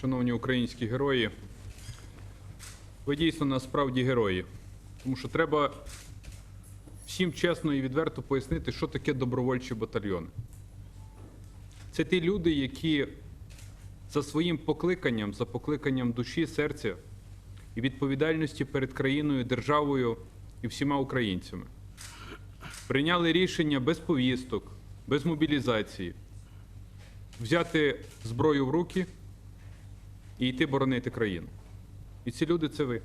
шановні українські герої, ви дійсно насправді герої. Тому що треба всім чесно і відверто пояснити, що таке добровольчі батальйони. Це ті люди, які за своїм покликанням, за покликанням душі, серця і відповідальності перед країною, державою і всіма українцями прийняли рішення без повісток, без мобілізації, взяти зброю в руки і йти боронити країну. І ці люди це ви.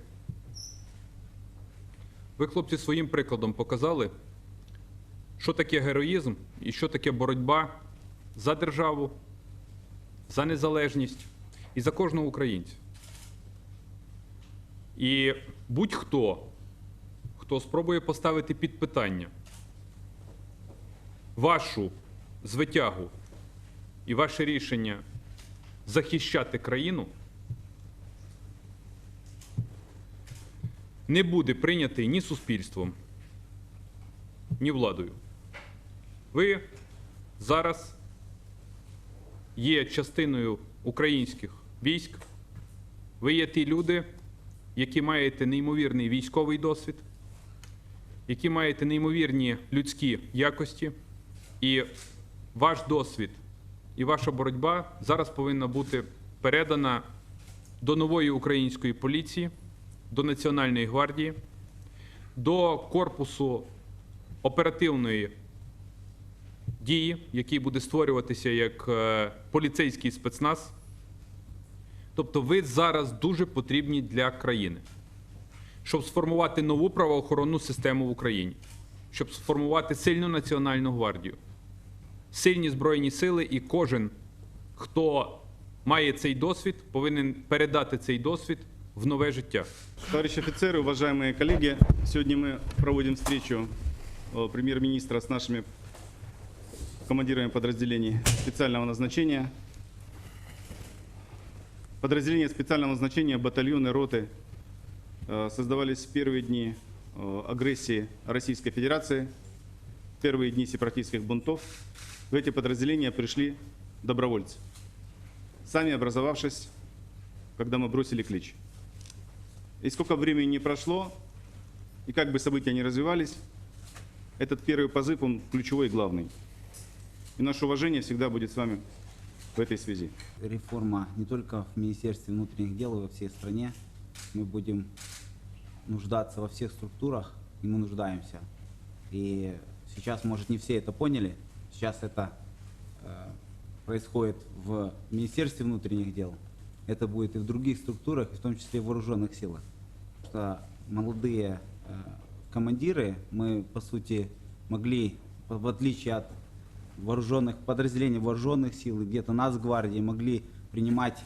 Ви, хлопці, своїм прикладом показали, що таке героїзм і що таке боротьба за державу, за незалежність і за кожного українця. І будь-хто, хто спробує поставити під питання вашу звитягу і ваше рішення захищати країну, не буде прийнятий ні суспільством, ні владою. Ви зараз є частиною українських військ. Ви є ті люди, які маєте неймовірний військовий досвід, які маєте неймовірні людські якості, і ваш досвід і ваша боротьба зараз повинна бути передана до нової української поліції, до Національної гвардії, до корпусу оперативної дії, який буде створюватися як е, поліцейський спецназ. Тобто ви зараз дуже потрібні для країни, щоб сформувати нову правоохоронну систему в Україні, щоб сформувати сильну національну гвардію, сильні збройні сили, і кожен, хто має цей досвід, повинен передати цей досвід в нове життя. Товарищи офицеры, уважаемые коллеги, сегодня мы проводим встречу э, премьер-министра с нашими командирами подразделений специального назначения. Подразделения специального назначения, батальоны, роты э, создавались в первые дни э, агрессии Российской Федерации, в первые дни сепаратистских бунтов. В эти подразделения пришли добровольцы, сами образовавшись, когда мы бросили клич. И сколько времени не прошло, и как бы события ни развивались, этот первый позыв, он ключевой и главный. И наше уважение всегда будет с вами в этой связи. реформа не только в Министерстве внутренних дел, и во всей стране. Мы будем нуждаться во всех структурах, и мы нуждаемся. И сейчас, может, не все это поняли. Сейчас это э, происходит в Министерстве внутренних дел. Это будет и в других структурах, и в том числе в вооруженных силах. Что молодые э, командиры, мы, по сути, могли, в отличие от вооруженных подразделений вооруженных сил и где-то нас гвардии могли принимать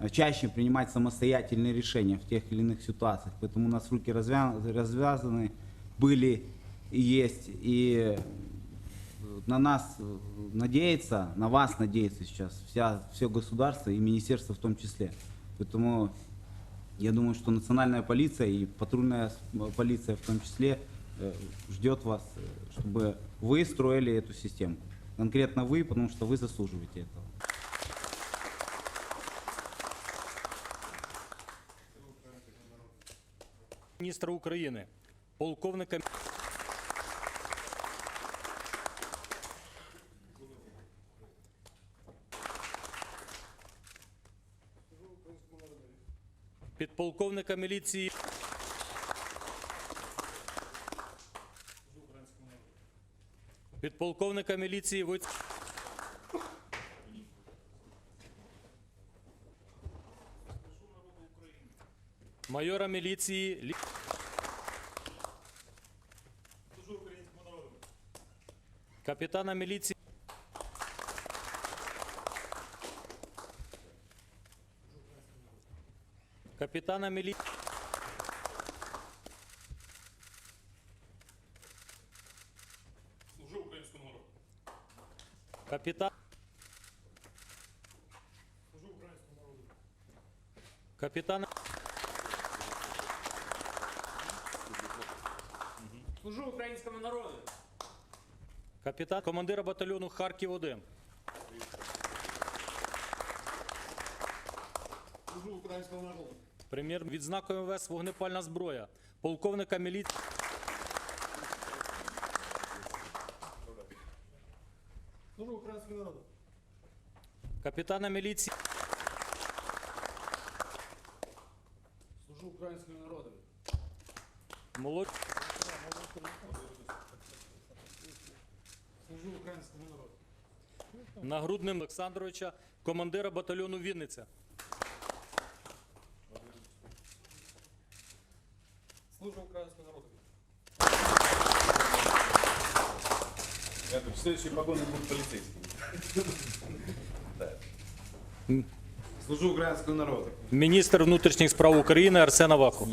э, чаще принимать самостоятельные решения в тех или иных ситуациях. Поэтому у нас руки развя- развязаны были и есть. И на нас э, надеется, на вас надеется сейчас вся, все государство и министерство в том числе. Поэтому я думаю, что национальная полиция и патрульная с- полиция в том числе э, ждет вас, э, чтобы вы строили эту систему. Конкретно вы, потому что вы заслуживаете этого. міністра України, полковника підполковника міліції підполковника міліції Войц... майора міліції Лі... Капітана міліції. Капітана міліції. Служу українському народу. Капітан. Служу українському народу. Капітана. Служу українському народу. Капітан командира батальйону Харків 1 українського народу. Прем'єр відзнакою МВС вогнепальна зброя. Полковника міліції. Служу українському народу. Капітана міліції. Служу українському народу. Молод... Служу українському народу. Нагрудним Олександровича, командира батальйону Вінниця. Служу українському народу. Следующие погоны будут полицейскими. Служу украинскому народу. Міністр внутрішніх справ України Арсен Аваков.